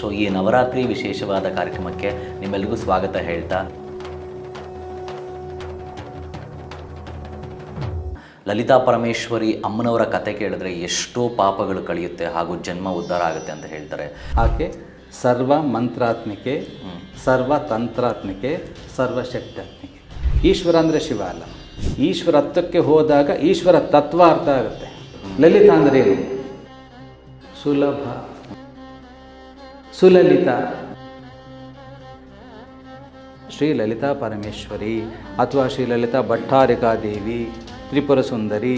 So ಈ ನವರಾತ್ರಿ ವಿಶೇಷವಾದ ಕಾರ್ಯಕ್ರಮಕ್ಕೆ ನಿಮ್ಮೆಲ್ಲರಿಗೂ ಸ್ವಾಗತ ಹೇಳ್ತಾ. ಲಲಿತಾ ಪರಮೇಶ್ವರಿ ಅಮ್ಮನವರ ಕತೆ ಕೇಳಿದ್ರೆ ಎಷ್ಟೋ ಪಾಪಗಳು ಕಳೆಯುತ್ತೆ ಹಾಗೂ ಜನ್ಮ ಉದ್ಧಾರ ಆಗುತ್ತೆ ಅಂತ ಹೇಳ್ತಾರೆ. ಆಕೆ ಸರ್ವ ಮಂತ್ರಾತ್ಮಿಕೆ ಸರ್ವ ತಂತ್ರಾತ್ಮಿಕೆ ಸರ್ವಶಕ್ತಾತ್ಮಿಕೆ ಈಶ್ವರ ಅಂದರೆ ಶಿವ ಅಲ್ಲ. ಈಶ್ವರ ಹತ್ತಕ್ಕೆ ಹೋದಾಗ ಈಶ್ವರ ತತ್ವ ಅರ್ಥ ಆಗುತ್ತೆ. ಲಲಿತ ಅಂದರೆ ಏನು? ಸುಲಭ. ಸುಲಲಿತ. ಶ್ರೀ ಲಲಿತಾ ಪರಮೇಶ್ವರಿ ಅಥವಾ ಶ್ರೀ ಲಲಿತಾ ಭಟ್ಟಾರಿಕಾ ದೇವಿ ತ್ರಿಪುರ ಸುಂದರಿ,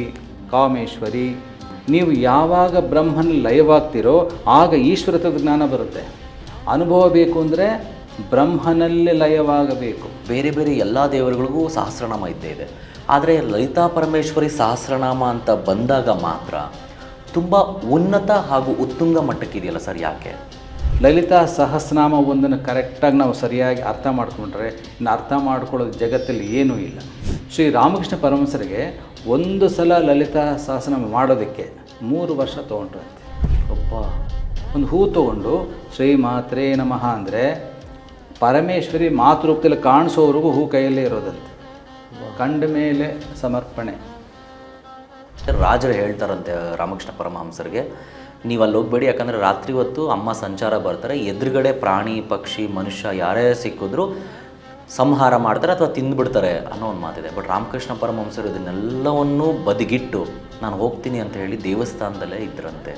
ಕಾಮೇಶ್ವರಿ, ನೀವು ಯಾವಾಗ ಬ್ರಹ್ಮನ ಲಯವಾಗ್ತಿರೋ ಆಗ ಈಶ್ವರತ್ವದ ಜ್ಞಾನ ಬರುತ್ತೆ. ಅನುಭವ ಬೇಕು ಅಂದರೆ ಬ್ರಹ್ಮನಲ್ಲಿ ಲಯವಾಗಬೇಕು. ಬೇರೆ ಬೇರೆ ಎಲ್ಲ ದೇವರುಗಳಿಗೂ ಸಹಸ್ರನಾಮ ಇದ್ದೇ ಇದೆ. ಆದರೆ ಲಲಿತಾ ಪರಮೇಶ್ವರಿ ಸಹಸ್ರನಾಮ ಅಂತ ಬಂದಾಗ ಮಾತ್ರ ತುಂಬ ಉನ್ನತ ಹಾಗೂ ಉತ್ತುಂಗ ಮಟ್ಟಕ್ಕಿದೆಯಲ್ಲ ಸರ್ ಯಾಕೆ? ಲಲಿತಾ ಸಹಸ್ರನಾಮ ಒಂದನ್ನು ಕರೆಕ್ಟಾಗಿ ನಾವು ಸರಿಯಾಗಿ ಅರ್ಥ ಮಾಡಿಕೊಂಡ್ರೆ, ಇನ್ನು ಅರ್ಥ ಮಾಡ್ಕೊಳ್ಳೋದು ಜಗತ್ತಲ್ಲಿ ಏನೂ ಇಲ್ಲ. ಶ್ರೀ ರಾಮಕೃಷ್ಣ ಪರಮಹಂಸರಿಗೆ ಒಂದು ಸಲ ಲಲಿತಾ ಸಹಸ್ರನಾಮ ಮಾಡೋದಕ್ಕೆ ಮೂರು ವರ್ಷ ತೊಗೊಂಡ್ರಂತೆ. ಒಬ್ಬ ಒಂದು ಹೂ ತೊಗೊಂಡು ಶ್ರೀ ಮಾತ್ರೇ ನಮಃ ಅಂದರೆ ಪರಮೇಶ್ವರಿ ಮಾತೃಪ್ತಿಯಲ್ಲಿ ಕಾಣಿಸೋವರೆಗೂ ಹೂ ಕೈಯಲ್ಲೇ ಇರೋದಂತೆ. ಕಂಡ ಮೇಲೆ ಸಮರ್ಪಣೆ. ರಾಜರು ಹೇಳ್ತಾರಂತೆ ರಾಮಕೃಷ್ಣ ಪರಮಹಂಸರಿಗೆ ನೀವು ಅಲ್ಲಿ ಹೋಗ್ಬೇಡಿ ಯಾಕಂದರೆ ರಾತ್ರಿ ಹೊತ್ತು ಅಮ್ಮ ಸಂಚಾರ ಬರ್ತಾರೆ. ಎದುರುಗಡೆ ಪ್ರಾಣಿ ಪಕ್ಷಿ ಮನುಷ್ಯ ಯಾರೇ ಸಿಕ್ಕಿದ್ರು ಸಂಹಾರ ಮಾಡ್ತಾರೆ ಅಥವಾ ತಿಂದುಬಿಡ್ತಾರೆ ಅನ್ನೋ ಒಂದು ಮಾತಿದೆ. ಬಟ್ ರಾಮಕೃಷ್ಣ ಪರಮಹಂಸರು ಇದನ್ನೆಲ್ಲವನ್ನೂ ಬದಿಗಿಟ್ಟು ನಾನು ಹೋಗ್ತೀನಿ ಅಂತ ಹೇಳಿ ದೇವಸ್ಥಾನದಲ್ಲೇ ಇದ್ರಂತೆ.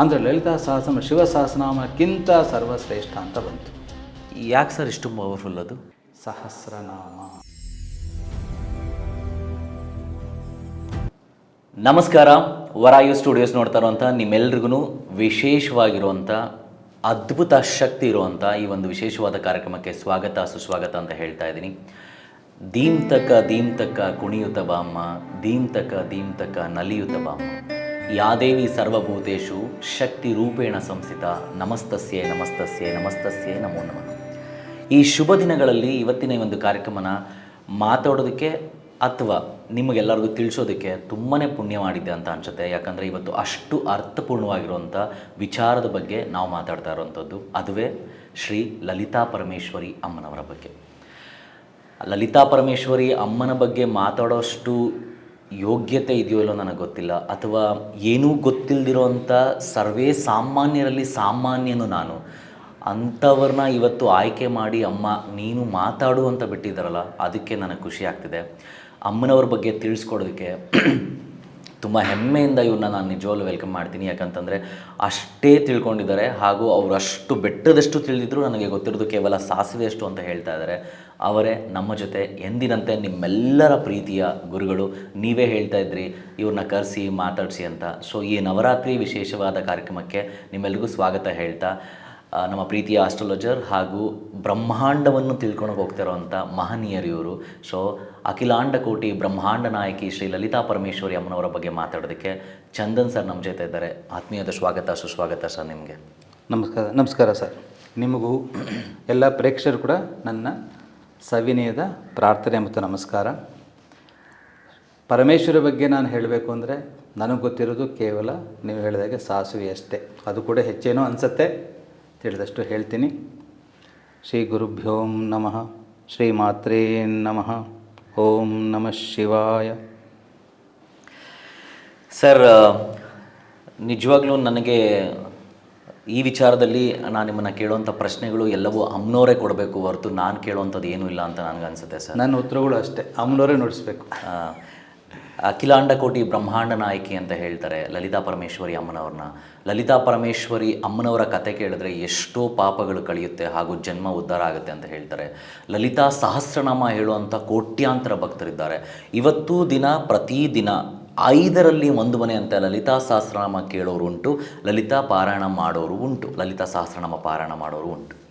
ಅಂದರೆ ಲಲಿತಾ ಸಹಸ್ರನಾಮ ಶಿವ ಸಹಸ್ರನಾಮಕ್ಕಿಂತ ಸರ್ವಶ್ರೇಷ್ಠ ಅಂತ ಬಂತು. ಯಾಕೆ ಸರ್ ಇಷ್ಟು ಪವರ್ಫುಲ್ ಅದು? ಸಹಸ್ರನಾಮ. ನಮಸ್ಕಾರ. ವರಾಯು ಸ್ಟುಡಿಯೋಸ್ ನೋಡ್ತಾ ಇರುವಂಥ ನಿಮ್ಮೆಲ್ರಿಗೂ ವಿಶೇಷವಾಗಿರುವಂಥ ಅದ್ಭುತ ಶಕ್ತಿ ಇರುವಂಥ ಈ ಒಂದು ವಿಶೇಷವಾದ ಕಾರ್ಯಕ್ರಮಕ್ಕೆ ಸ್ವಾಗತ, ಸುಸ್ವಾಗತ ಅಂತ ಹೇಳ್ತಾ ಇದ್ದೀನಿ. ದೀಮ್ತಕ ದೀಮ್ತಕ, ಕುಣಿಯುತ ಬಾಮ್ಮ, ದೀಮ್ತಕ ದೀಮ್ತಕ, ನಲಿಯುತ ಬಾಮ್ಮ. ಯಾದೇವಿ ಸರ್ವಭೂತೇಶು, ಶಕ್ತಿ ರೂಪೇಣ ಸಂಸ್ಥಿತ, ನಮಸ್ತಸ್ಯೆ ನಮಸ್ತಸ್ಯೆ ನಮಸ್ತಸ್ಯೆ, ನಮೋ ನಮಃ. ಈ ಶುಭ ದಿನಗಳಲ್ಲಿ ಇವತ್ತಿನ ಈ ಒಂದು ಕಾರ್ಯಕ್ರಮನ ಮಾತಾಡೋದಕ್ಕೆ ಅಥವಾ ನಿಮಗೆಲ್ಲರಿಗೂ ತಿಳಿಸೋದಕ್ಕೆ ತುಂಬಾ ಪುಣ್ಯ ಮಾಡಿದ್ದೆ ಅಂತ ಅನಿಸುತ್ತೆ. ಯಾಕಂದರೆ ಇವತ್ತು ಅಷ್ಟು ಅರ್ಥಪೂರ್ಣವಾಗಿರುವಂಥ ವಿಚಾರದ ಬಗ್ಗೆ ನಾವು ಮಾತಾಡ್ತಾ ಇರೋವಂಥದ್ದು. ಅದುವೇ ಶ್ರೀ ಲಲಿತಾ ಪರಮೇಶ್ವರಿ ಅಮ್ಮನವರ ಬಗ್ಗೆ. ಲಲಿತಾ ಪರಮೇಶ್ವರಿ ಅಮ್ಮನ ಬಗ್ಗೆ ಮಾತಾಡೋಷ್ಟು ಯೋಗ್ಯತೆ ಇದೆಯೋ ಇಲ್ಲೋ ನನಗೆ ಗೊತ್ತಿಲ್ಲ. ಅಥವಾ ಏನೂ ಗೊತ್ತಿಲ್ಲದಿರುವಂಥ ಸರ್ವೇ ಸಾಮಾನ್ಯರಲ್ಲಿ ಸಾಮಾನ್ಯನು ನಾನು. ಅಂಥವ್ರನ್ನ ಇವತ್ತು ಆಯ್ಕೆ ಮಾಡಿ, ಅಮ್ಮ, ನೀನು ಮಾತಾಡು ಅಂತ ಬಿಟ್ಟಿದ್ದಾರಲ್ಲ, ಅದಕ್ಕೆ ನನಗೆ ಖುಷಿ ಆಗ್ತಿದೆ. ಅಮ್ಮನವ್ರ ಬಗ್ಗೆ ತಿಳಿಸ್ಕೊಡೋದಕ್ಕೆ ತುಂಬ ಹೆಮ್ಮೆಯಿಂದ ಇವ್ರನ್ನ ನಾನು ನಿಜವಾಗ್ಲೂ ವೆಲ್ಕಮ್ ಮಾಡ್ತೀನಿ. ಯಾಕಂತಂದರೆ ಅಷ್ಟೇ ತಿಳ್ಕೊಂಡಿದ್ದಾರೆ ಹಾಗೂ ಅವರು ಅಷ್ಟು ಬೆಟ್ಟದಷ್ಟು ತಿಳಿದಿದ್ರು ನನಗೆ ಗೊತ್ತಿರೋದು ಕೇವಲ ಸಾಸಿವೆಯಷ್ಟು ಅಂತ ಹೇಳ್ತಾ ಇದ್ದಾರೆ. ಅವರೇ, ನಮ್ಮ ಜೊತೆ ಎಂದಿನಂತೆ ನಿಮ್ಮೆಲ್ಲರ ಪ್ರೀತಿಯ ಗುರುಗಳು, ನೀವೇ ಹೇಳ್ತಾ ಇದ್ರಿ, ಇವ್ರನ್ನ ಕರೆಸಿ, ಮಾತಾಡಿಸಿ ಅಂತ. ಸೊ ಈ ನವರಾತ್ರಿ ವಿಶೇಷವಾದ ಕಾರ್ಯಕ್ರಮಕ್ಕೆ ನಿಮ್ಮೆಲ್ರಿಗೂ ಸ್ವಾಗತ ಹೇಳ್ತಾ ನಮ್ಮ ಪ್ರೀತಿಯ ಆಸ್ಟ್ರಾಲಜರ್ ಹಾಗೂ ಬ್ರಹ್ಮಾಂಡವನ್ನು ತಿಳ್ಕೊಂಡು ಹೋಗ್ತಿರೋವಂಥ ಮಹನೀಯರು ಇವರು ಸೊ ಅಖಿಲಾಂಡ ಕೋಟಿ ಬ್ರಹ್ಮಾಂಡ ನಾಯಕಿ ಶ್ರೀ ಲಲಿತಾ ಪರಮೇಶ್ವರಿ ಅಮ್ಮನವರ ಬಗ್ಗೆ ಮಾತಾಡೋದಕ್ಕೆ ಚಂದನ್ ಸರ್ ನಮ್ಮ ಜೊತೆ ಇದ್ದಾರೆ. ಆತ್ಮೀಯದ ಸ್ವಾಗತ, ಸುಸ್ವಾಗತ ಸರ್ ನಿಮಗೆ. ನಮಸ್ಕಾರ ನಮಸ್ಕಾರ ಸರ್. ನಿಮಗೂ ಎಲ್ಲ ಪ್ರೇಕ್ಷಕರು ಕೂಡ ನನ್ನ ಸವಿನಯದ ಪ್ರಾರ್ಥನೆ ಮತ್ತು ನಮಸ್ಕಾರ. ಪರಮೇಶ್ವರ ಬಗ್ಗೆ ನಾನು ಹೇಳಬೇಕು ಅಂದರೆ, ನನಗೆ ಗೊತ್ತಿರೋದು ಕೇವಲ ನೀವು ಹೇಳಿದಾಗೆ ಸಾಸಿವೆ ಅಷ್ಟೇ. ಅದು ಕೂಡ ಹೆಚ್ಚೇನೋ ಅನಿಸುತ್ತೆ. ತಿಳಿದಷ್ಟು ಹೇಳ್ತೀನಿ. ಶ್ರೀ ಗುರುಭ್ಯೋಂ ನಮಃ. ಶ್ರೀ ಮಾತ್ರೇ ನಮಃ. ಓಂ ನಮಃ ಶಿವಾಯ. ಸರ್ ನಿಜವಾಗ್ಲೂ ನನಗೆ ಈ ವಿಚಾರದಲ್ಲಿ ನಾನು ನಿಮ್ಮನ್ನು ಕೇಳುವಂಥ ಪ್ರಶ್ನೆಗಳು ಎಲ್ಲವೂ ಅಮ್ಮನವರೇ ಕೊಡಬೇಕು ಹೊರತು ನಾನು ಕೇಳುವಂಥದ್ದು ಏನೂ ಇಲ್ಲ ಅಂತ ನನಗನ್ಸುತ್ತೆ ಅನಿಸುತ್ತೆ ಸರ್. ನನ್ನ ಉತ್ತರಗಳು ಅಷ್ಟೇ. ಅಮ್ಮನವರೇ ನುಡಿಸ್ಬೇಕು. ಆ, ಅಖಿಲಾಂಡ ಕೋಟಿ ಬ್ರಹ್ಮಾಂಡ ನಾಯಕಿ ಅಂತ ಹೇಳ್ತಾರೆ ಲಲಿತಾ ಪರಮೇಶ್ವರಿ ಅಮ್ಮನವ್ರನ್ನ. ಲಲಿತಾ ಪರಮೇಶ್ವರಿ ಅಮ್ಮನವರ ಕತೆ ಕೇಳಿದ್ರೆ ಎಷ್ಟೋ ಪಾಪಗಳು ಕಳೆಯುತ್ತೆ ಹಾಗೂ ಜನ್ಮ ಉದ್ಧಾರ ಆಗುತ್ತೆ ಅಂತ ಹೇಳ್ತಾರೆ. ಲಲಿತಾ ಸಹಸ್ರನಾಮ ಹೇಳುವಂಥ ಕೋಟ್ಯಾಂತರ ಭಕ್ತರಿದ್ದಾರೆ. ಇವತ್ತು ದಿನ ಪ್ರತಿದಿನ ಐದರಲ್ಲಿ ಒಂದು ಮನೆ ಅಂತ ಲಲಿತಾ ಸಹಸ್ರನಾಮ ಕೇಳೋರು ಉಂಟು ಲಲಿತಾ ಪಾರಾಯಣ ಮಾಡೋರು ಉಂಟು ಲಲಿತಾ ಸಹಸ್ರನಾಮ ಪಾರಾಯಣ ಮಾಡೋರು ಉಂಟು.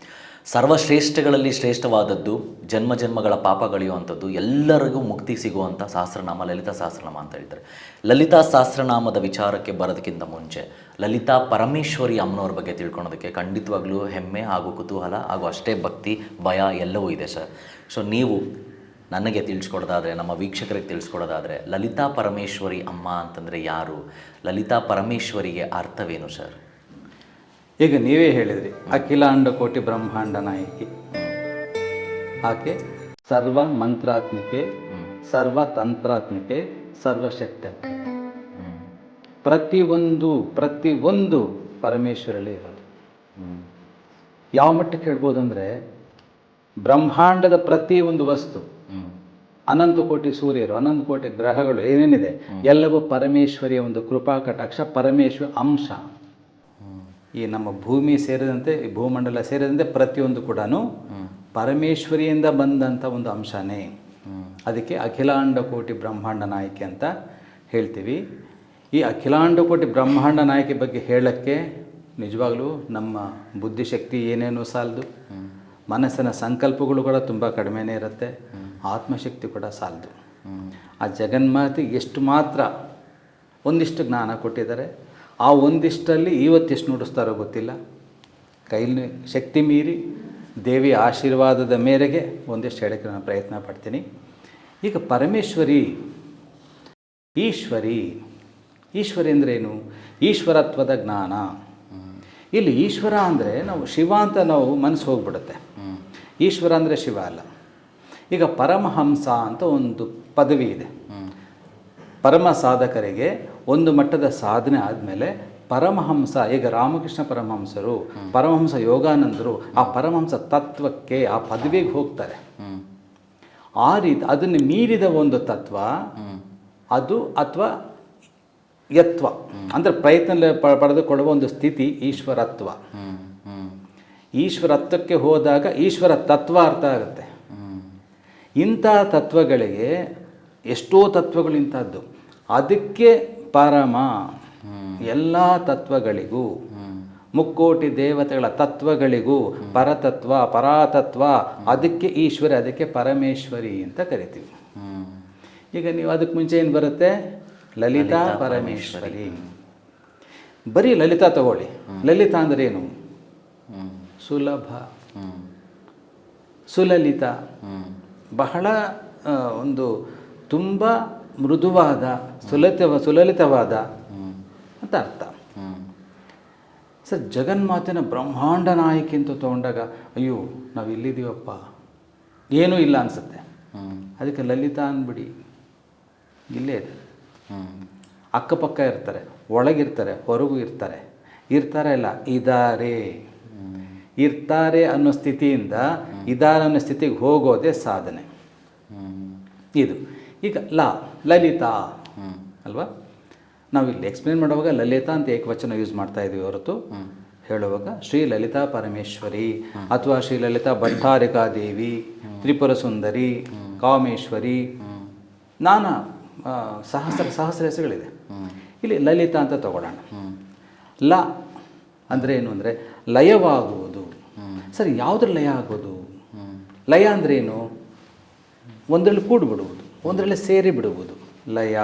ಸರ್ವಶ್ರೇಷ್ಠಗಳಲ್ಲಿ ಶ್ರೇಷ್ಠವಾದದ್ದು ಜನ್ಮ ಜನ್ಮಗಳ ಪಾಪ ಕಳೆಯುವಂಥದ್ದು, ಎಲ್ಲರಿಗೂ ಮುಕ್ತಿ ಸಿಗುವಂಥ ಸಹಸ್ರನಾಮ, ಲಲಿತಾ ಸಹಸ್ರನಾಮ ಅಂತ ಹೇಳ್ತಾರೆ ಲಲಿತಾ ಸಹಸ್ರನಾಮದ ವಿಚಾರಕ್ಕೆ ಬರೋದಕ್ಕಿಂತ ಮುಂಚೆ ಲಲಿತಾ ಪರಮೇಶ್ವರಿ ಅಮ್ಮನವ್ರ ಬಗ್ಗೆ ತಿಳ್ಕೊಳೋದಕ್ಕೆ ಖಂಡಿತವಾಗ್ಲೂ ಹೆಮ್ಮೆ ಹಾಗೂ ಕುತೂಹಲ ಹಾಗೂ ಅಷ್ಟೇ ಭಕ್ತಿ, ಭಯ ಎಲ್ಲವೂ ಇದೆ ಸರ್. ಸೊ ನೀವು ನನಗೆ ತಿಳಿಸ್ಕೊಡೋದಾದರೆ, ನಮ್ಮ ವೀಕ್ಷಕರಿಗೆ ತಿಳಿಸ್ಕೊಡೋದಾದರೆ ಲಲಿತಾ ಪರಮೇಶ್ವರಿ ಅಮ್ಮ ಅಂತಂದರೆ ಯಾರು? ಲಲಿತಾ ಪರಮೇಶ್ವರಿಗೆ ಅರ್ಥವೇನು ಸರ್? ಈಗ ನೀವೇ ಹೇಳಿದ್ರಿ, ಅಖಿಲಾಂಡ ಕೋಟಿ ಬ್ರಹ್ಮಾಂಡ ನಾಯಕಿ. ಆಕೆ ಸರ್ವ ಮಂತ್ರಾತ್ಮಿಕೆ ಸರ್ವ ತಂತ್ರಾತ್ಮಿಕೆ ಸರ್ವಶಕ್ತಿ ಪ್ರತಿಯೊಂದು ಒಂದು ಪರಮೇಶ್ವರಲ್ಲಿ ಇರೋದು. ಯಾವ ಮಟ್ಟಕ್ಕೆ ಹೇಳ್ಬೋದು ಅಂದ್ರೆ ಬ್ರಹ್ಮಾಂಡದ ಪ್ರತಿ ಒಂದು ವಸ್ತು, ಅನಂತ ಕೋಟಿ ಸೂರ್ಯರು, ಅನಂತ ಕೋಟಿ ಗ್ರಹಗಳು ಏನೇನಿದೆ, ಎಲ್ಲವೂ ಪರಮೇಶ್ವರಿಯ ಒಂದು ಕೃಪಾ ಕಟಾಕ್ಷ ಪರಮೇಶ್ವರ ಅಂಶ. ಈ ನಮ್ಮ ಭೂಮಿ ಸೇರಿದಂತೆ ಈ ಭೂಮಂಡಲ ಸೇರಿದಂತೆ ಪ್ರತಿಯೊಂದು ಕೂಡ ಪರಮೇಶ್ವರಿಯಿಂದ ಬಂದಂಥ ಒಂದು ಅಂಶನೇ. ಅದಕ್ಕೆ ಅಖಿಲಾಂಡ ಕೋಟಿ ಬ್ರಹ್ಮಾಂಡ ನಾಯಕಿ ಅಂತ ಹೇಳ್ತೀವಿ. ಈ ಅಖಿಲಾಂಡ ಕೋಟಿ ಬ್ರಹ್ಮಾಂಡ ನಾಯಕಿ ಬಗ್ಗೆ ಹೇಳಕ್ಕೆ ನಿಜವಾಗ್ಲೂ ನಮ್ಮ ಬುದ್ಧಿಶಕ್ತಿ ಏನೇನೂ ಸಾಲದು. ಮನಸ್ಸಿನ ಸಂಕಲ್ಪಗಳು ಕೂಡ ತುಂಬ ಕಡಿಮೆನೇ ಇರುತ್ತೆ. ಆತ್ಮಶಕ್ತಿ ಕೂಡ ಸಾಲದು. ಆ ಜಗನ್ಮಾತೆ ಎಷ್ಟು ಮಾತ್ರ ಒಂದಿಷ್ಟು ಜ್ಞಾನ ಕೊಟ್ಟಿದ್ದಾರೆ. ಆ ಒಂದಿಷ್ಟಲ್ಲಿ ಇವತ್ತೆಷ್ಟು ನುಡಿಸ್ತಾರೋ ಗೊತ್ತಿಲ್ಲ. ಕೈಲಿ ಶಕ್ತಿ ಮೀರಿ ದೇವಿ ಆಶೀರ್ವಾದದ ಮೇರೆಗೆ ಒಂದಿಷ್ಟು ಹೇಳಕ್ಕೆ ನಾನು ಪ್ರಯತ್ನ ಪಡ್ತೀನಿ. ಈಗ ಪರಮೇಶ್ವರಿ ಈಶ್ವರಿ ಈಶ್ವರಿ ಅಂದ್ರೇನು ಈಶ್ವರತ್ವದ ಜ್ಞಾನ. ಇಲ್ಲಿ ಈಶ್ವರ ಅಂದರೆ ನಾವು ಶಿವ ಅಂತ ನಾವು ಮನಸ್ಸು ಹೋಗ್ಬಿಡುತ್ತೆ. ಈಶ್ವರ ಅಂದರೆ ಶಿವ ಅಲ್ಲ. ಈಗ ಪರಮಹಂಸ ಅಂತ ಒಂದು ಪದವಿ ಇದೆ. ಪರಮ ಸಾಧಕರಿಗೆ ಒಂದು ಮಟ್ಟದ ಸಾಧನೆ ಆದಮೇಲೆ ಪರಮಹಂಸ, ಈಗ ರಾಮಕೃಷ್ಣ ಪರಮಹಂಸರು, ಪರಮಹಂಸ ಯೋಗಾನಂದರು, ಆ ಪರಮಹಂಸ ತತ್ವಕ್ಕೆ, ಆ ಪದವಿಗೆ ಹೋಗ್ತಾರೆ. ಆ ರೀತಿ ಅದನ್ನು ಮೀರಿದ ಒಂದು ತತ್ವ, ಅದು ಅಥವಾ ಯತ್ವ. ಅಂದರೆ ಪ್ರಯತ್ನ ಪಡೆದುಕೊಳ್ಳುವ ಒಂದು ಸ್ಥಿತಿ ಈಶ್ವರತ್ವ. ಈಶ್ವರತ್ವಕ್ಕೆ ಹೋದಾಗ ಈಶ್ವರ ತತ್ವ ಅರ್ಥ ಆಗುತ್ತೆ. ಇಂಥ ತತ್ವಗಳಿಗೆ ಎಷ್ಟೋ ತತ್ವಗಳು ಇಂಥದ್ದು. ಅದಕ್ಕೆ ಪರಮ ಎಲ್ಲ ತತ್ವಗಳಿಗೂ ಮುಕ್ಕೋಟಿ ದೇವತೆಗಳ ತತ್ವಗಳಿಗೂ ಪರತತ್ವ ಪರಾತತ್ವ ಅದಕ್ಕೆ ಈಶ್ವರಿ ಅದಕ್ಕೆ ಪರಮೇಶ್ವರಿ ಅಂತ ಕರಿತೀವಿ. ಈಗ ನೀವು ಅದಕ್ಕೆ ಮುಂಚೆ ಏನು ಬರುತ್ತೆ? ಲಲಿತಾ ಪರಮೇಶ್ವರಿ. ಬರೀ ಲಲಿತಾ ತಗೊಳ್ಳಿ. ಲಲಿತಾ ಅಂದರೆ ಏನು? ಸುಲಭ. ಸುಲಲಿತ. ಬಹಳ ಒಂದು ತುಂಬ ಮೃದುವಾದ ಸುಲಲಿತ ಸುಲಲಿತವಾದ ಅಂತ ಅರ್ಥ. ಸರ್, ಜಗನ್ಮಾತೆನ ಬ್ರಹ್ಮಾಂಡ ನಾಯಕಿ ಅಂತ ತೊಗೊಂಡಾಗ, ಅಯ್ಯೋ, ನಾವು ಇಲ್ಲಿದ್ದೀವಪ್ಪ ಏನೂ ಇಲ್ಲ ಅನಿಸುತ್ತೆ. ಅದಕ್ಕೆ ಲಲಿತಾ ಅಂದ್ಬಿಡಿ. ಇಲ್ಲೇ ಇದೆ. ಅಕ್ಕಪಕ್ಕ ಇರ್ತಾರೆ, ಒಳಗಿರ್ತಾರೆ, ಹೊರಗೂ ಇರ್ತಾರೆ. ಇರ್ತಾರೆ ಇಲ್ಲ ಇದಾರೆ. ಇರ್ತಾರೆ ಅನ್ನೋ ಸ್ಥಿತಿಯಿಂದ, ಇದಾರೆ ಅನ್ನೋ ಸ್ಥಿತಿಗೆ ಹೋಗೋದೇ ಸಾಧನೆ. ಇದು. ಈಗ ಲ ಲಲಿತಾ. ಅಲ್ವಾ? ನಾವು ಇಲ್ಲಿ ಎಕ್ಸ್ಪ್ಲೇನ್ ಮಾಡುವಾಗ ಲಲಿತಾ ಅಂತ ಏಕವಚನ ಯೂಸ್ ಮಾಡ್ತಾ ಇದೀವಿ ಹೊರತು. ಹೇಳುವಾಗ ಶ್ರೀ ಲಲಿತಾ ಪರಮೇಶ್ವರಿ ಅಥವಾ ಶ್ರೀ ಲಲಿತಾ ಭಟ್ಟಾರಿಕಾ ದೇವಿ ತ್ರಿಪುರ ಸುಂದರಿ ಕಾಮೇಶ್ವರಿ ನಾನಾ ಸಹಸ್ರ ಸಹಸ್ರ ಹೆಸರುಗಳಿದೆ. ಇಲ್ಲಿ ಲಲಿತಾ ಅಂತ ತಗೊಳ್ಳೋಣ. ಲ ಅಂದರೆ ಏನು ಅಂದರೆ ಲಯವಾಗುವುದು. ಸರಿ ಯಾವುದ್ರ ಲಯ ಆಗೋದು? ಲಯ ಅಂದ್ರೆ ಏನು? ಒಂದರಲ್ಲಿ ಕೂಡಿ ಬಿಡುವುದು ಒಂದರಲ್ಲಿ ಸೇರಿ ಬಿಡುವುದು. ಲಯ.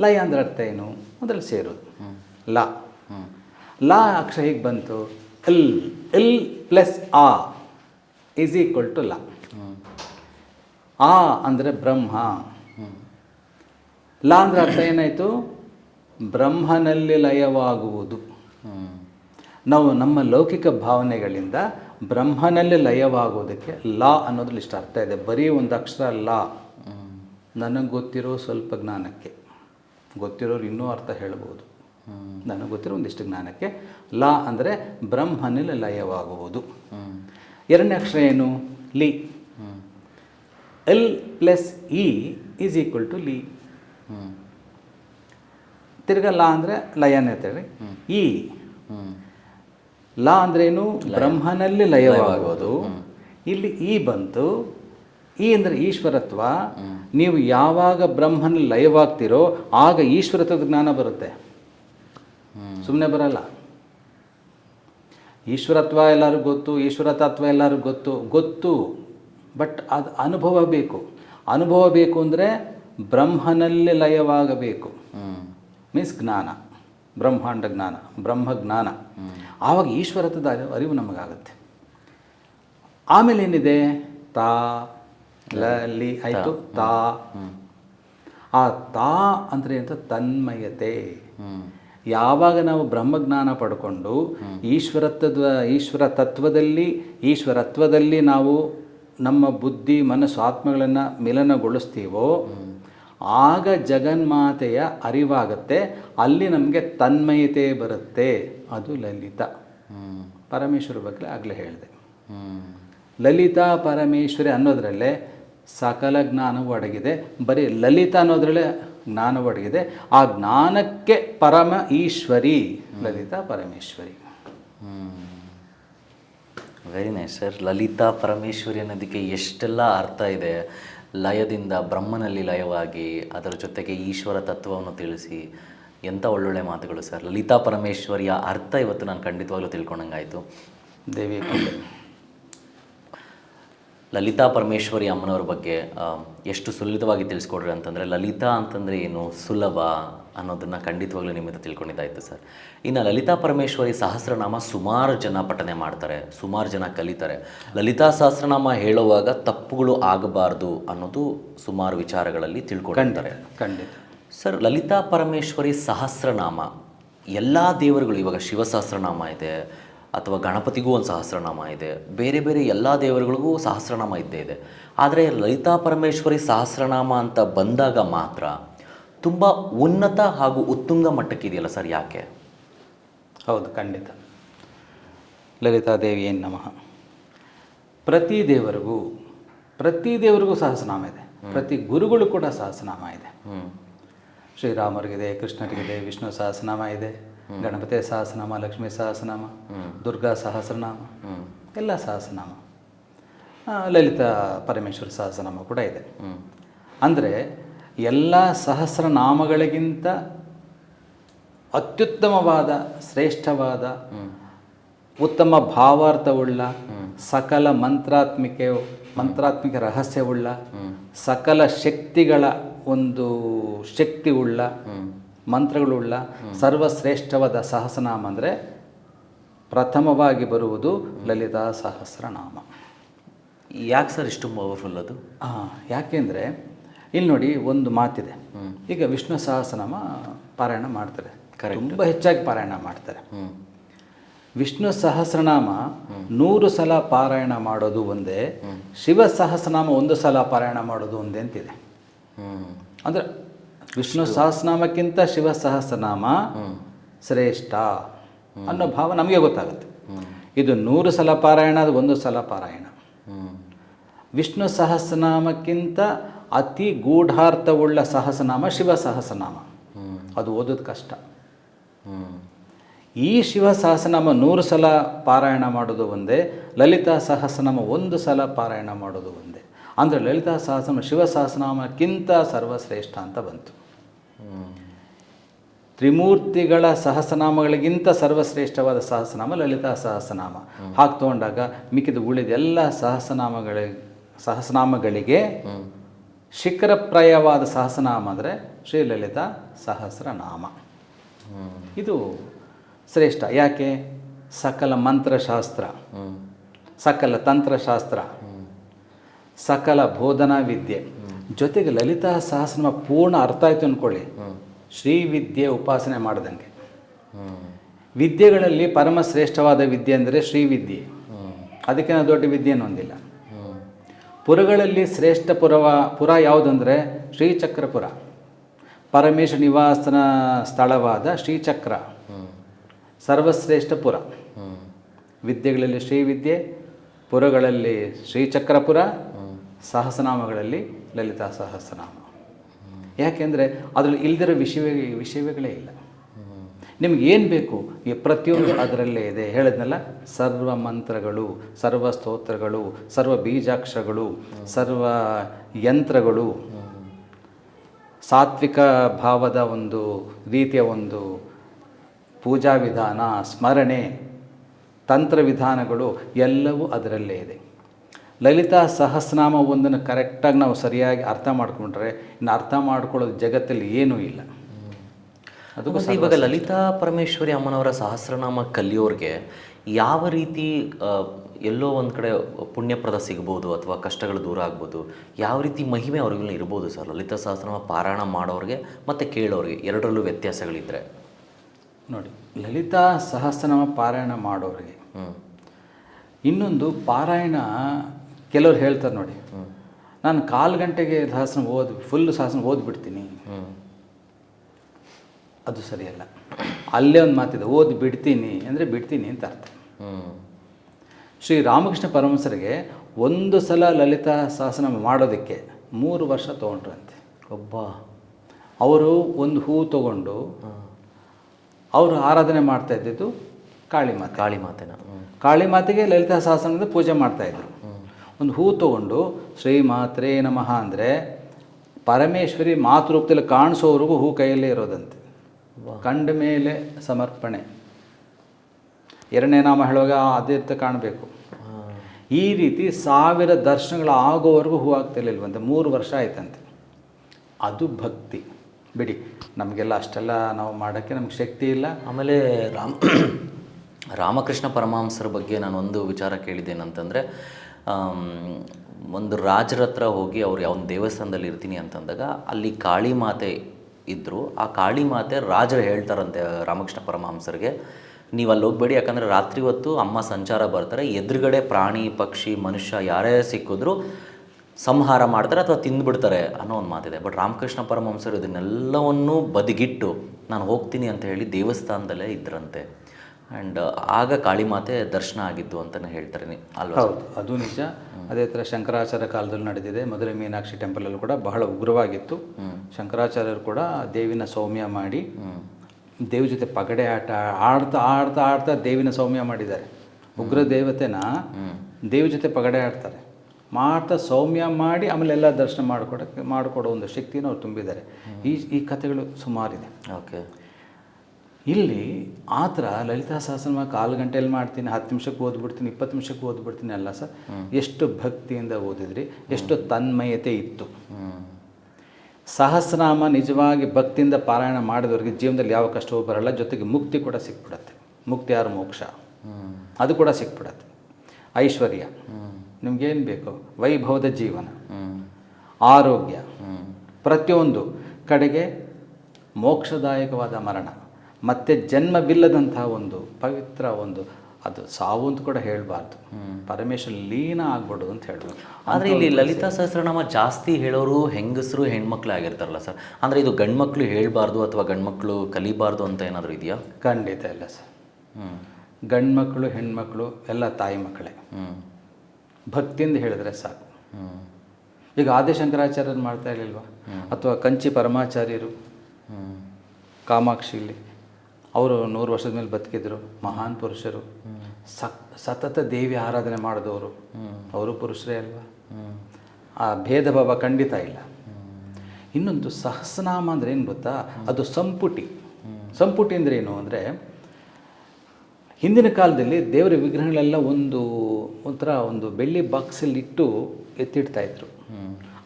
ಲಯ ಅಂದ್ರೆ ಅರ್ಥ ಏನು? ಒಂದರಲ್ಲಿ ಸೇರೋದು. ಲ. ಲ ಅಕ್ಷರ ಹೇಗೆ ಬಂತು? ಎಲ್. ಎಲ್ ಪ್ಲಸ್ ಆ ಈಸ್ ಈಕ್ವಲ್ ಟು ಲ. ಆ ಅಂದರೆ ಬ್ರಹ್ಮ. ಲ ಅಂದ್ರೆ ಅರ್ಥ ಏನಾಯಿತು? ಬ್ರಹ್ಮನಲ್ಲಿ ಲಯವಾಗುವುದು. ನಾವು ನಮ್ಮ ಲೌಕಿಕ ಭಾವನೆಗಳಿಂದ ಬ್ರಹ್ಮನಲ್ಲಿ ಲಯವಾಗೋದಕ್ಕೆ ಲಾ ಅನ್ನೋದ್ರಲ್ಲಿ ಇಷ್ಟ ಅರ್ಥ ಇದೆ. ಬರೀ ಒಂದು ಅಕ್ಷರ ಲಾ. ನನಗೆ ಗೊತ್ತಿರೋ ಸ್ವಲ್ಪ ಜ್ಞಾನಕ್ಕೆ. ಗೊತ್ತಿರೋರು ಇನ್ನೂ ಅರ್ಥ ಹೇಳ್ಬೋದು. ನನಗೆ ಗೊತ್ತಿರೋ ಒಂದಿಷ್ಟು ಜ್ಞಾನಕ್ಕೆ ಲಾ ಅಂದರೆ ಬ್ರಹ್ಮನಲ್ಲಿ ಲಯವಾಗುವುದು. ಎರಡನೇ ಅಕ್ಷರ ಏನು? ಲಿ. ಎಲ್ ಪ್ಲಸ್ ಇ ಈಸ್ ಈಕ್ವಲ್ ಟು ಲಿ. ತಿರ್ಗಾ ಲಾ ಅಂದರೆ ಲಯನೇ ಅಂತೇಳಿ ಈ. ಲಾ ಅಂದ್ರೇನು? ಬ್ರಹ್ಮನಲ್ಲಿ ಲಯವಾಗೋದು ಇಲ್ಲಿ ಈ ಬಂತು. ಈ ಅಂದರೆ ಈಶ್ವರತ್ವ. ನೀವು ಯಾವಾಗ ಬ್ರಹ್ಮನಲ್ಲಿ ಲಯವಾಗ್ತಿರೋ ಆಗ ಈಶ್ವರತ್ವದ ಜ್ಞಾನ ಬರುತ್ತೆ. ಸುಮ್ಮನೆ ಬರಲ್ಲ. ಈಶ್ವರತ್ವ ಎಲ್ಲರಿಗೂ ಗೊತ್ತು ಈಶ್ವರ ತತ್ವ ಎಲ್ಲರಿಗೂ ಗೊತ್ತು. ಗೊತ್ತು. ಬಟ್ ಅದು ಅನುಭವ ಬೇಕು. ಅನುಭವ ಬೇಕು ಅಂದರೆ ಬ್ರಹ್ಮನಲ್ಲಿ ಲಯವಾಗಬೇಕು. ಮೀನ್ಸ್ ಜ್ಞಾನ. ಬ್ರಹ್ಮಾಂಡ ಜ್ಞಾನ ಬ್ರಹ್ಮ ಜ್ಞಾನ ಆವಾಗ ಈಶ್ವರತ್ವದ ಅರಿವು- ಅರಿವು ನಮಗಾಗುತ್ತೆ. ಆಮೇಲೆ ಏನಿದೆ? ತಾ ಲಲಿ ಆಯಿತು. ತಾ. ಆ ತಾ ಅಂದರೆ ಅಂತ ತನ್ಮಯತೆ. ಯಾವಾಗ ನಾವು ಬ್ರಹ್ಮಜ್ಞಾನ ಪಡ್ಕೊಂಡು ಈಶ್ವರತ್ವದ ಈಶ್ವರ ತತ್ವದಲ್ಲಿ ಈಶ್ವರತ್ವದಲ್ಲಿ ನಾವು ನಮ್ಮ ಬುದ್ಧಿ ಮನಸ್ಸು ಆತ್ಮಗಳನ್ನು ಮಿಲನಗೊಳಿಸ್ತೀವೋ ಆಗ ಜಗನ್ಮಾತೆಯ ಅರಿವಾಗತ್ತೆ ಅಲ್ಲಿ ನಮಗೆ ತನ್ಮಯತೆ ಬರುತ್ತೆ. ಅದು ಲಲಿತ. ಪರಮೇಶ್ವರ ಬಗ್ಗೆ ಆಗಲೇ ಹೇಳಿದೆ. ಲಲಿತಾ ಪರಮೇಶ್ವರಿ ಅನ್ನೋದ್ರಲ್ಲೇ ಸಕಲ ಜ್ಞಾನವೂ ಅಡಗಿದೆ. ಬರೀ ಲಲಿತ ಅನ್ನೋದ್ರಲ್ಲೇ ಜ್ಞಾನವೂ ಅಡಗಿದೆ. ಆ ಜ್ಞಾನಕ್ಕೆ ಪರಮ Eshwari Lalitha Parameshwari. Very nice sir Lalitha Parameshwari ಅನ್ನೋದಕ್ಕೆ ಎಷ್ಟೆಲ್ಲ ಅರ್ಥ ಇದೆ. ಲಯದಿಂದ ಬ್ರಹ್ಮನಲ್ಲಿ ಲಯವಾಗಿ ಅದರ ಜೊತೆಗೆ ಈಶ್ವರ ತತ್ವವನ್ನು ತಿಳಿಸಿ ಎಂಥ ಒಳ್ಳೊಳ್ಳೆ ಮಾತುಗಳು ಸರ್. ಲಲಿತಾ ಪರಮೇಶ್ವರಿಯ ಅರ್ಥ ಇವತ್ತು ನಾನು ಖಂಡಿತವಾಗ್ಲೂ ತಿಳ್ಕೊಂಡಂಗಾಯಿತು. ದೇವಿ ಲಲಿತಾ ಪರಮೇಶ್ವರಿ ಅಮ್ಮನವ್ರ ಬಗ್ಗೆ ಎಷ್ಟು ಸುಲಲಿತವಾಗಿ ತಿಳಿಸ್ಕೊಡ್ರಿ ಅಂತಂದರೆ ಲಲಿತಾ ಅಂತಂದರೆ ಏನು? ಸುಲಭ ಅನ್ನೋದನ್ನು ಖಂಡಿತವಾಗ್ಲೂ ನಿಮ್ಮಿಂದ ತಿಳ್ಕೊಂಡಿದ್ದಾಯಿತು ಸರ್. ಇನ್ನು ಲಲಿತಾ ಪರಮೇಶ್ವರಿ ಸಹಸ್ರನಾಮ ಸುಮಾರು ಜನ ಪಠನೆ ಮಾಡ್ತಾರೆ ಸುಮಾರು ಜನ ಕಲಿತಾರೆ. ಲಲಿತಾ ಸಹಸ್ರನಾಮ ಹೇಳುವಾಗ ತಪ್ಪುಗಳು ಆಗಬಾರ್ದು ಅನ್ನೋದು ಸುಮಾರು ವಿಚಾರಗಳಲ್ಲಿ ತಿಳ್ಕೊಂಡಿದ್ದಾರೆ. ಖಂಡಿತ ಸರ್ ಲಲಿತಾ ಪರಮೇಶ್ವರಿ ಸಹಸ್ರನಾಮ ಎಲ್ಲ ದೇವರುಗಳು ಇವಾಗ ಶಿವ ಸಹಸ್ರನಾಮ ಇದೆ ಅಥವಾ ಗಣಪತಿಗೂ ಒಂದು ಸಹಸ್ರನಾಮ ಇದೆ ಬೇರೆ ಬೇರೆ ಎಲ್ಲ ದೇವರುಗಳಿಗೂ ಸಹಸ್ರನಾಮ ಇದ್ದೇ ಇದೆ. ಆದರೆ ಲಲಿತಾ ಪರಮೇಶ್ವರಿ ಸಹಸ್ರನಾಮ ಅಂತ ಬಂದಾಗ ಮಾತ್ರ ತುಂಬ ಉನ್ನತ ಹಾಗೂ ಉತ್ತುಂಗ ಮಟ್ಟಕ್ಕಿದೆಯಲ್ಲ ಸರ್ ಯಾಕೆ? ಹೌದು ಖಂಡಿತ. ಲಲಿತಾ ದೇವಿ ಏನು ನಮಃ. ಪ್ರತಿ ದೇವರಿಗೂ ಪ್ರತಿ ದೇವರಿಗೂ ಸಹಸ್ರನಾಮ ಇದೆ. ಪ್ರತಿ ಗುರುಗಳು ಕೂಡ ಸಹಸ್ರನಾಮ ಇದೆ. ಶ್ರೀರಾಮರಿಗಿದೆ ಕೃಷ್ಣರಿಗಿದೆ ವಿಷ್ಣು ಸಹಸ್ರನಾಮ ಇದೆ ಗಣಪತಿ ಸಹಸ್ರನಾಮ ಲಕ್ಷ್ಮೀ ಸಹಸ್ರನಾಮ ದುರ್ಗಾ ಸಹಸ್ರನಾಮ ಎಲ್ಲ ಸಹಸ್ರನಾಮ. ಲಲಿತಾ ಪರಮೇಶ್ವರ ಸಹಸ್ರನಾಮ ಕೂಡ ಇದೆ. ಅಂದರೆ ಎಲ್ಲ ಸಹಸ್ರನಾಮಗಳಿಗಿಂತ ಅತ್ಯುತ್ತಮವಾದ ಶ್ರೇಷ್ಠವಾದ ಉತ್ತಮ ಭಾವಾರ್ಥವುಳ್ಳ ಸಕಲ ಮಂತ್ರಾತ್ಮಿಕೆ ಮಂತ್ರಾತ್ಮಿಕ ರಹಸ್ಯವುಳ್ಳ ಸಕಲ ಶಕ್ತಿಗಳ ಒಂದು ಶಕ್ತಿ ಉಳ್ಳ ಮಂತ್ರಗಳುಳ್ಳ ಸರ್ವಶ್ರೇಷ್ಠವಾದ ಸಹಸ್ರನಾಮ ಅಂದರೆ ಪ್ರಥಮವಾಗಿ ಬರುವುದು ಲಲಿತಾ ಸಹಸ್ರನಾಮ. ಯಾಕೆ ಸರ್ ಇಷ್ಟು ಪವರ್ಫುಲ್ ಅದು? ಹಾಂ ಯಾಕೆಂದರೆ ಇಲ್ಲಿ ನೋಡಿ ಒಂದು ಮಾತಿದೆ. ಈಗ ವಿಷ್ಣು ಸಹಸ್ರನಾಮ ಪಾರಾಯಣ ಮಾಡ್ತಾರೆ. ತುಂಬ ಹೆಚ್ಚಾಗಿ ಪಾರಾಯಣ ಮಾಡ್ತಾರೆ. ವಿಷ್ಣು ಸಹಸ್ರನಾಮ ನೂರು ಸಲ ಪಾರಾಯಣ ಮಾಡೋದು ಒಂದೇ ಶಿವ ಸಹಸ್ರನಾಮ ಒಂದು ಸಲ ಪಾರಾಯಣ ಮಾಡೋದು ಒಂದೇ ಅಂತಿದೆ. ಅಂದ್ರೆ ವಿಷ್ಣು ಸಹಸ್ರನಾಮಕ್ಕಿಂತ ಶಿವ ಸಹಸ್ರನಾಮ ಶ್ರೇಷ್ಠ ಅನ್ನೋ ಭಾವ ನಮಗೆ ಗೊತ್ತಾಗುತ್ತೆ. ಇದು ನೂರು ಸಲ ಪಾರಾಯಣ ಅದು ಒಂದು ಸಲ ಪಾರಾಯಣ. ವಿಷ್ಣು ಸಹಸ್ರನಾಮಕ್ಕಿಂತ ಅತಿ ಗೂಢಾರ್ಥವುಳ್ಳ ಸಹಸ್ರನಾಮ ಶಿವ ಸಹಸ್ರನಾಮ. ಅದು ಓದೋದು ಕಷ್ಟ. ಈ ಶಿವ ಸಹಸ್ರನಾಮ ನೂರು ಸಲ ಪಾರಾಯಣ ಮಾಡೋದು ಒಂದೇ ಲಲಿತಾ ಸಹಸ್ರನಾಮ ಒಂದು ಸಲ ಪಾರಾಯಣ ಮಾಡೋದು ಒಂದೇ. ಅಂದರೆ ಲಲಿತಾ ಸಹಸ್ರನಾಮ ಶಿವ ಸಹಸ್ರನಾಮಕ್ಕಿಂತ ಸರ್ವಶ್ರೇಷ್ಠ ಅಂತ ಬಂತು. ತ್ರಿಮೂರ್ತಿಗಳ ಸಹಸ್ರನಾಮಗಳಿಗಿಂತ ಸರ್ವಶ್ರೇಷ್ಠವಾದ ಸಹಸ್ರನಾಮ ಲಲಿತಾ ಸಹಸ್ರನಾಮ. ಹಾಗೆ ತಗೊಂಡಾಗ ಮಿಕ್ಕಿದ ಉಳಿದ ಎಲ್ಲ ಸಹಸನಾಮಗಳ ಸಹಸ್ರನಾಮಗಳಿಗೆ ಶಿಖರಪ್ರಾಯವಾದ ಸಹಸ್ರನಾಮ ಅಂದರೆ ಶ್ರೀಲಲಿತಾ ಸಹಸ್ರನಾಮ. ಇದು ಶ್ರೇಷ್ಠ. ಯಾಕೆ? ಸಕಲ ಮಂತ್ರಶಾಸ್ತ್ರ. ಸಕಲ ತಂತ್ರಶಾಸ್ತ್ರ. ಸಕಲ ಬೋಧನಾ ವಿದ್ಯೆ ಜೊತೆಗೆ ಲಲಿತಾ ಸಹಸ್ರನಾಮ ಪೂರ್ಣ ಅರ್ಥ ಆಯಿತು ಅಂದ್ಕೊಳ್ಳಿ ಶ್ರೀವಿದ್ಯೆ ಉಪಾಸನೆ ಮಾಡ್ದಂಗೆ. ವಿದ್ಯೆಗಳಲ್ಲಿ ಪರಮಶ್ರೇಷ್ಠವಾದ ವಿದ್ಯೆ ಅಂದರೆ ಶ್ರೀವಿದ್ಯೆ ಅದಕ್ಕೆ ಅದಕ್ಕಿಂತ ದೊಡ್ಡ ವಿದ್ಯೆಯನ್ನು ಒಂದಿಲ್ಲ ಹ್ಞೂ ಪುರಗಳಲ್ಲಿ ಶ್ರೇಷ್ಠ ಪುರವ, ಪುರ ಯಾವುದಂದರೆ ಶ್ರೀಚಕ್ರಪುರ. ಪರಮೇಶ್ವರ ನಿವಾಸನ ಸ್ಥಳವಾದ ಶ್ರೀಚಕ್ರ. ಸರ್ವಶ್ರೇಷ್ಠ ಪುರ. ವಿದ್ಯೆಗಳಲ್ಲಿ ಶ್ರೀವಿದ್ಯೆ, ಪುರಗಳಲ್ಲಿ ಶ್ರೀಚಕ್ರಪುರ, ಸಹಸ್ರನಾಮಗಳಲ್ಲಿ ಲಲಿತಾ ಸಹಸ್ರನಾಮ. ಯಾಕೆಂದರೆ ಅದರಲ್ಲಿ ಇಲ್ದಿರೋ ವಿಷಯ ವಿಷಯಗಳೇ ಇಲ್ಲ. ನಿಮ್ಗೆ ಏನು ಬೇಕು? ಈ ಪ್ರತಿಯೊಂದು ಅದರಲ್ಲೇ ಇದೆ. ಹೇಳಿದ್ನಲ್ಲ, ಸರ್ವ ಮಂತ್ರಗಳು, ಸರ್ವ ಸ್ತೋತ್ರಗಳು, ಸರ್ವ ಬೀಜಾಕ್ಷರಗಳು, ಸರ್ವ ಯಂತ್ರಗಳು. ಸಾತ್ವಿಕ ಭಾವದ ಒಂದು ರೀತಿಯ ಒಂದು ಪೂಜಾ ವಿಧಾನ, ಸ್ಮರಣೆ, ತಂತ್ರ ವಿಧಾನಗಳು ಎಲ್ಲವೂ ಅದರಲ್ಲೇ ಇದೆ. ಲಲಿತಾ ಸಹಸ್ರನಾಮ ಒಂದನ್ನು ಕರೆಕ್ಟಾಗಿ ನಾವು ಸರಿಯಾಗಿ ಅರ್ಥ ಮಾಡ್ಕೊಂಡ್ರೆ, ಇನ್ನು ಅರ್ಥ ಮಾಡ್ಕೊಳ್ಳೋದು ಜಗತ್ತಲ್ಲಿ ಏನೂ ಇಲ್ಲ. ಅದು ಮತ್ತೆ ಇವಾಗ ಲಲಿತಾ ಪರಮೇಶ್ವರಿ ಅಮ್ಮನವರ ಸಹಸ್ರನಾಮ ಕಲಿಯೋರಿಗೆ ಯಾವ ರೀತಿ ಎಲ್ಲೋ ಒಂದು ಕಡೆ ಪುಣ್ಯಪ್ರದ ಸಿಗ್ಬೋದು ಅಥವಾ ಕಷ್ಟಗಳು ದೂರ ಆಗ್ಬೋದು ಯಾವ ರೀತಿ ಮಹಿಮೆ ಅವ್ರಿಗೆಲ್ಲ ಇರ್ಬೋದು ಸರ್? ಲಲಿತಾ ಸಹಸ್ರನಾಮ ಪಾರಾಯಣ ಮಾಡೋರಿಗೆ ಮತ್ತು ಕೇಳೋರಿಗೆ ಎರಡರಲ್ಲೂ ವ್ಯತ್ಯಾಸಗಳಿದ್ದರೆ ನೋಡಿ ಲಲಿತಾ ಸಹಸ್ರನಾಮ ಪಾರಾಯಣ ಮಾಡೋರಿಗೆ ಇನ್ನೊಂದು ಪಾರಾಯಣ ಕೆಲವ್ರು ಹೇಳ್ತಾರೆ ನೋಡಿ. ನಾನು ಕಾಲು ಗಂಟೆಗೆ ಸಹಸ್ರ ಓದ್ ಫುಲ್ ಸಹಸ್ರ ಓದ್ಬಿಡ್ತೀನಿ. ಅದು ಸರಿಯಲ್ಲ. ಅಲ್ಲೇ ಒಂದು ಮಾತಿದೆ ಓದಿ ಬಿಡ್ತೀನಿ ಅಂದರೆ ಬಿಡ್ತೀನಿ ಅಂತ ಅರ್ಥ. ಶ್ರೀ ರಾಮಕೃಷ್ಣ ಪರಮಸರಿಗೆ ಒಂದು ಸಲ ಲಲಿತಾ ಸಹಸನ ಮಾಡೋದಕ್ಕೆ ಮೂರು ವರ್ಷ ತೊಗೊಂಡ್ರಂತೆ. ಒಬ್ಬ. ಅವರು ಒಂದು ಹೂ ತಗೊಂಡು ಅವರು ಆರಾಧನೆ ಮಾಡ್ತಾ ಇದ್ದಿದ್ದು ಕಾಳಿ ಮಾತೆ. ಕಾಳಿ ಮಾತೆನ. ಕಾಳಿ ಮಾತೆಗೆ ಲಲಿತಾ ಸಹಸನದ ಪೂಜೆ ಮಾಡ್ತಾ ಇದ್ರು. ಒಂದು ಹೂ ತಗೊಂಡು ಶ್ರೀ ಮಾತ್ರೇ ನಮಃ ಅಂದರೆ ಪರಮೇಶ್ವರಿ ಮಾತೃಪ್ತಿಯಲ್ಲಿ ಕಾಣಿಸೋವರೆಗೂ ಹೂ ಕೈಯಲ್ಲೇ ಇರೋದಂತೆ. ಕಂಡ ಮೇಲೆ ಸಮರ್ಪಣೆ. ಎರಡನೇ ನಾಮ ಹೇಳುವಾಗ ಅದೇ ರೀತಿ ಕಾಣಬೇಕು. ಈ ರೀತಿ ಸಾವಿರ ದರ್ಶನಗಳು ಆಗೋವರೆಗೂ ಹೂ ಆಗ್ತಿರ್ಲಿಲ್ವಂತೆ ಮೂರು ವರ್ಷ ಆಯ್ತಂತೆ. ಅದು ಭಕ್ತಿ. ಬಿಡಿ ನಮಗೆಲ್ಲ ಅಷ್ಟೆಲ್ಲ ನಾವು ಮಾಡೋಕ್ಕೆ ನಮ್ಗೆ ಶಕ್ತಿ ಇಲ್ಲ. ಆಮೇಲೆ ರಾಮ್ ರಾಮಕೃಷ್ಣ ಪರಮಾಂಸರ ಬಗ್ಗೆ ನಾನು ಒಂದು ವಿಚಾರ ಕೇಳಿದ್ದೇನಂತಂದರೆ ಒಂದು ರಾಜರ ಹತ್ರ ಹೋಗಿ ಅವ್ರು ಯಾವ ದೇವಸ್ಥಾನದಲ್ಲಿ ಇರ್ತೀನಿ ಅಂತಂದಾಗ ಅಲ್ಲಿ ಕಾಳಿ ಮಾತೆ ಇದ್ದರು ಆ ಕಾಳಿ ಮಾತೆ ರಾಜರು ಹೇಳ್ತಾರಂತೆ ರಾಮಕೃಷ್ಣ ಪರಮಹಂಸರಿಗೆ, ನೀವು ಅಲ್ಲಿ ಹೋಗಬೇಡಿ, ಯಾಕಂದರೆ ರಾತ್ರಿ ಹೊತ್ತು ಅಮ್ಮ ಸಂಚಾರ ಬರ್ತಾರೆ. ಎದುರುಗಡೆ ಪ್ರಾಣಿ, ಪಕ್ಷಿ, ಮನುಷ್ಯ ಯಾರೇ ಸಿಕ್ಕಿದ್ರು ಸಂಹಾರ ಮಾಡ್ತಾರೆ ಅಥವಾ ತಿಂದುಬಿಡ್ತಾರೆ ಅನ್ನೋ ಒಂದು ಮಾತಿದೆ. ಬಟ್ ರಾಮಕೃಷ್ಣ ಪರಮಹಂಸರು ಇದನ್ನೆಲ್ಲವನ್ನೂ ಬದಿಗಿಟ್ಟು, ನಾನು ಹೋಗ್ತೀನಿ ಅಂತ ಹೇಳಿ ದೇವಸ್ಥಾನದಲ್ಲೇ ಇದ್ರಂತೆ. ಆ್ಯಂಡ್ ಆಗ ಕಾಳಿಮಾತೆ ದರ್ಶನ ಆಗಿದ್ದು ಅಂತಲೇ ಹೇಳ್ತಾರೆ ನೀವು ಅಲ್ವಾ ಹೌದು ಅದು ನಿಜ. ಅದೇ ಥರ ಶಂಕರಾಚಾರ್ಯ ಕಾಲದಲ್ಲಿ ನಡೆದಿದೆ. ಮಧುರೆ ಮೀನಾಕ್ಷಿ ಟೆಂಪಲಲ್ಲೂ ಕೂಡ ಬಹಳ ಉಗ್ರವಾಗಿತ್ತು. ಶಂಕರಾಚಾರ್ಯರು ಕೂಡ ದೇವಿನ ಸೌಮ್ಯ ಮಾಡಿ ದೇವಿ ಜೊತೆ ಪಗಡೆ ಆಟ ಆಡ್ತಾ ಆಡ್ತಾ ಆಡ್ತಾ ದೇವಿನ ಸೌಮ್ಯ ಮಾಡಿದ್ದಾರೆ. ಉಗ್ರ ದೇವತೆನ ದೇವಿ ಜೊತೆ ಪಗಡೆ ಆಡ್ತಾರೆ. ಮಾಡ್ತಾ ಸೌಮ್ಯ ಮಾಡಿ ಆಮೇಲೆ ಎಲ್ಲ ದರ್ಶನ ಮಾಡಿಕೊಡೋಕ್ಕೆ ಮಾಡಿಕೊಡೋ ಒಂದು ಶಕ್ತಿನ ಅವ್ರು ತುಂಬಿದ್ದಾರೆ. ಈ ಈ ಕಥೆಗಳು ಸುಮಾರಿದೆ. ಓಕೆ. ಇಲ್ಲಿ ಆ ಥರ ಲಲಿತಾ ಸಹಸ್ರನಾಮ ಕಾಲು ಗಂಟೆಯಲ್ಲಿ ಮಾಡ್ತೀನಿ ಹತ್ತು ನಿಮಿಷಕ್ಕೆ ಓದ್ಬಿಡ್ತೀನಿ ಇಪ್ಪತ್ತು ನಿಮಿಷಕ್ಕೆ ಓದ್ಬಿಡ್ತೀನಿ ಅಲ್ಲ ಸರ್. ಎಷ್ಟು ಭಕ್ತಿಯಿಂದ ಓದಿದ್ರಿ ಎಷ್ಟು ತನ್ಮಯತೆ ಇತ್ತು. ಸಹಸ್ರನಾಮ ನಿಜವಾಗಿ ಭಕ್ತಿಯಿಂದ ಪಾರಾಯಣ ಮಾಡಿದವರಿಗೆ ಜೀವನದಲ್ಲಿ ಯಾವ ಕಷ್ಟವೂ ಬರಲ್ಲ ಜೊತೆಗೆ ಮುಕ್ತಿ ಕೂಡ ಸಿಕ್ಬಿಡತ್ತೆ. ಮುಕ್ತಿ ಯಾರು ಮೋಕ್ಷ? ಅದು ಕೂಡ ಸಿಕ್ಬಿಡತ್ತೆ. ಐಶ್ವರ್ಯ. ನಿಮ್ಗೇನು ಬೇಕು? ವೈಭವದ ಜೀವನ. ಆರೋಗ್ಯ. ಪ್ರತಿಯೊಂದು ಕಡೆಗೆ ಮೋಕ್ಷದಾಯಕವಾದ ಮರಣ. ಮತ್ತೆ ಜನ್ಮವಿಲ್ಲದಂತಹ ಒಂದು ಪವಿತ್ರ ಒಂದು ಅದು ಸಾವು ಅಂತ ಕೂಡ ಹೇಳಬಾರ್ದು. ಪರಮೇಶ್ವರ ಲೀನ ಆಗ್ಬಾರ್ದು ಅಂತ ಹೇಳ್ಬೋದು ಆದರೆ ಇಲ್ಲಿ ಲಲಿತಾ ಸಹಸ್ರನಾಮ ಜಾಸ್ತಿ ಹೇಳೋರು ಹೆಂಗಸರು ಹೆಣ್ಮಕ್ಳು ಆಗಿರ್ತಾರಲ್ಲ ಸರ್. ಅಂದರೆ ಇದು ಗಂಡ್ಮಕ್ಳು ಹೇಳಬಾರ್ದು ಅಥವಾ ಗಂಡ್ಮಕ್ಳು ಕಲಿಬಾರ್ದು ಅಂತ ಏನಾದರೂ ಇದೆಯಾ? ಖಂಡಿತ ಇಲ್ಲ ಸರ್. ಹ್ಞೂ ಗಂಡ್ಮಕ್ಳು ಹೆಣ್ಮಕ್ಳು ಎಲ್ಲ ತಾಯಿ ಮಕ್ಕಳೇ. ಹ್ಞೂ ಭಕ್ತಿಯಿಂದ ಹೇಳಿದ್ರೆ ಸಾಕು. ಹ್ಞೂ ಈಗ ಆದಿಶಂಕರಾಚಾರ್ಯರು ಮಾಡ್ತಾ ಇರಲಿಲ್ವಾ? ಅಥವಾ ಕಂಚಿ ಪರಮಾಚಾರ್ಯರು? ಹ್ಞೂ ಕಾಮಾಕ್ಷಿಲಿ? ಅವರು ನೂರು ವರ್ಷದ ಮೇಲೆ ಬದುಕಿದ್ರು, ಮಹಾನ್ ಪುರುಷರು. ಸತತ ದೇವಿ ಆರಾಧನೆ ಮಾಡಿದವರು. ಅವರು ಪುರುಷರೇ ಅಲ್ವಾ? ಆ ಭೇದ ಭಾವ ಖಂಡಿತ ಇಲ್ಲ. ಇನ್ನೊಂದು ಸಹಸ್ರನಾಮ ಅಂದರೆ ಏನು ಗೊತ್ತಾ? ಅದು ಸಂಪುಟಿ. ಸಂಪುಟಿ ಅಂದರೆ ಏನು ಅಂದರೆ, ಹಿಂದಿನ ಕಾಲದಲ್ಲಿ ದೇವರ ವಿಗ್ರಹಗಳೆಲ್ಲ ಒಂದು, ಒಂಥರ ಒಂದು ಬೆಳ್ಳಿ ಬಾಕ್ಸಲ್ಲಿ ಇಟ್ಟು ಎತ್ತಿಡ್ತಾ ಇದ್ರು.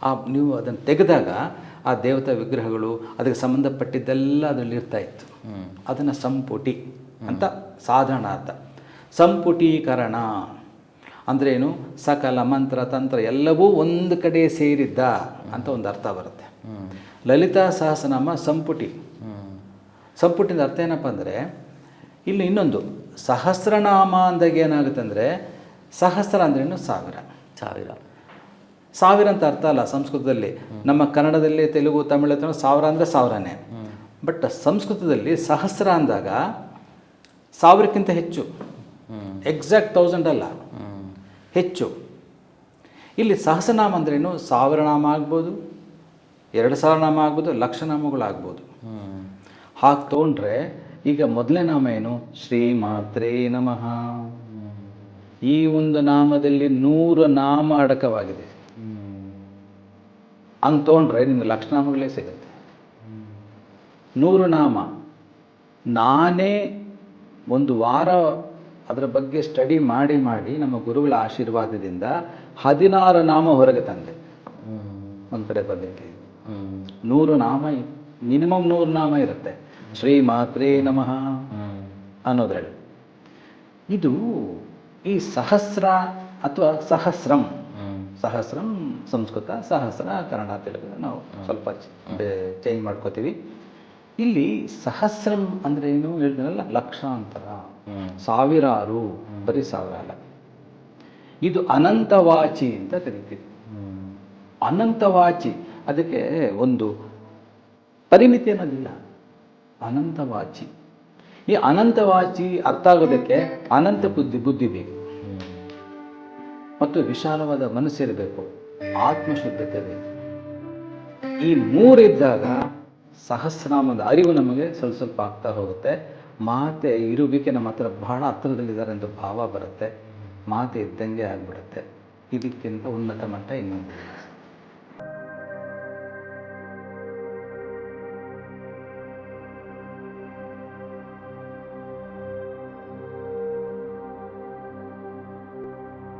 ಆ, ನೀವು ಅದನ್ನು ತೆಗೆದಾಗ ಆ ದೇವತಾ ವಿಗ್ರಹಗಳು ಅದಕ್ಕೆ ಸಂಬಂಧಪಟ್ಟಿದ್ದೆಲ್ಲ ಅದರಲ್ಲಿ ಇರ್ತಾ ಇತ್ತು. ಅದನ್ನು ಸಂಪುಟಿ ಅಂತ ಸಾಧಾರಣ ಅರ್ಥ. ಸಂಪುಟೀಕರಣ ಏನು? ಸಕಲ ಮಂತ್ರ ತಂತ್ರ ಎಲ್ಲವೂ ಒಂದು ಕಡೆ ಸೇರಿದ್ದ ಅಂತ ಒಂದು ಅರ್ಥ ಬರುತ್ತೆ. ಲಲಿತಾ ಸಹಸ್ರನಾಮ ಸಂಪುಟಿ. ಸಂಪುಟಿದ ಅರ್ಥ ಏನಪ್ಪ ಅಂದರೆ ಇಲ್ಲಿ ಇನ್ನೊಂದು ಸಹಸ್ರನಾಮ ಅಂದಾಗ ಏನಾಗುತ್ತೆ ಅಂದರೆ ಸಹಸ್ರ ಅಂದ್ರೇನು ಸಾವಿರ. ಸಾವಿರ. ಸಾವಿರ ಅಂತ ಅರ್ಥ ಅಲ್ಲ ಸಂಸ್ಕೃತದಲ್ಲಿ. ನಮ್ಮ ಕನ್ನಡದಲ್ಲಿ ತೆಲುಗು ತಮಿಳು ತಮಿಳು ಸಾವಿರ ಅಂದರೆ ಸಾವಿರನೇ. ಬಟ್ ಸಂಸ್ಕೃತದಲ್ಲಿ ಸಹಸ್ರ ಅಂದಾಗ ಸಾವಿರಕ್ಕಿಂತ ಹೆಚ್ಚು. ಎಕ್ಸಾಕ್ಟ್ ತೌಸಂಡ್ ಅಲ್ಲ. ಹೆಚ್ಚು. ಇಲ್ಲಿ ಸಹಸ್ರನಾಮ ಅಂದ್ರೇನು ಸಾವಿರ ನಾಮ ಆಗ್ಬೋದು ಎರಡು ಸಾವಿರ ನಾಮ ಆಗ್ಬೋದು ಲಕ್ಷ ನಾಮಗಳಾಗ್ಬೋದು ಹಾಗೆ ತೊಗೊಂಡ್ರೆ ಈಗ ಮೊದಲನೇ ನಾಮ ಏನು? ಶ್ರೀ ಮಾತ್ರೇ ನಮಃ. ಈ ಒಂದು ನಾಮದಲ್ಲಿ ನೂರು ನಾಮ ಅಡಕವಾಗಿದೆ. ಹಂಗೆ ತೊಗೊಂಡ್ರೆ ನಿಮ್ಗೆ ಲಕ್ಷನಾಮಗಳೇ ಸಿಗುತ್ತೆ. ನೂರು ನಾಮ. ನಾನೇ ಒಂದು ವಾರ ಅದರ ಬಗ್ಗೆ ಸ್ಟಡಿ ಮಾಡಿ ಮಾಡಿ ನಮ್ಮ ಗುರುಗಳ ಆಶೀರ್ವಾದದಿಂದ ಹದಿನಾರು ನಾಮ ಹೊರಗೆ ತಂದೆ. ಒಂದು ಕಡೆ ಬಂದಿದೆ ನೂರು ನಾಮ ಮಿನಿಮಮ್ ನೂರು ನಾಮ ಇರುತ್ತೆ. ಶ್ರೀ ಮಾತ್ರೇ ನಮಃ ಅನ್ನೋದ್ರಲ್ಲಿ. ಇದು ಈ ಸಹಸ್ರ ಅಥವಾ ಸಹಸ್ರಂ ಸಹಸ್ರಂ ಸಂಸ್ಕೃತ ಸಹಸ್ರ ಕನ್ನಡ ತೆಲುಗು ನಾವು ಸ್ವಲ್ಪ ಚೇಂಜ್ ಮಾಡ್ಕೋತೀವಿ. ಇಲ್ಲಿ ಸಹಸ್ರಂ ಅಂದರೆ ಏನು ಹೇಳಿದ್ರಲ್ಲ ಲಕ್ಷಾಂತರ ಸಾವಿರಾರು ಬರೀ ಸಾವಿರ ಅಲ್ಲ. ಇದು ಅನಂತವಾಚಿ ಅಂತ ಕರಿತೀವಿ. ಅನಂತವಾಚಿ ಅದಕ್ಕೆ ಒಂದು ಪರಿಮಿತಿ ಅನ್ನೋದಿಲ್ಲ. ಅನಂತವಾಚಿ. ಈ ಅನಂತವಾಚಿ ಅರ್ಥ ಆಗೋದಕ್ಕೆ ಅನಂತ ಬುದ್ಧಿ ಬುದ್ಧಿ ಬೇಕು. ಮತ್ತು ವಿಶಾಲವಾದ ಮನಸ್ಸಿರಬೇಕು ಆತ್ಮಶುದ್ಧತೆ ಬೇಕು ಈ ಮೂರಿದ್ದಾಗ ಸಹಸ್ರನಾಮದ ಅರಿವು ನಮಗೆ ಸ್ವಲ್ಪ ಸ್ವಲ್ಪ ಆಗ್ತಾ ಹೋಗುತ್ತೆ. ಮಾತೆ ಇರುವಿಕೆ ನಮ್ಮ ಹತ್ರ ಬಹಳ ಹತ್ತಿರದಲ್ಲಿದ್ದಾರೆ ಎಂದು ಭಾವ ಬರುತ್ತೆ. ಮಾತೆ ಇದ್ದಂಗೆ ಆಗ್ಬಿಡುತ್ತೆ. ಇದಕ್ಕಿಂತ ಉನ್ನತ ಮಟ್ಟ ಇನ್ನೊಂದು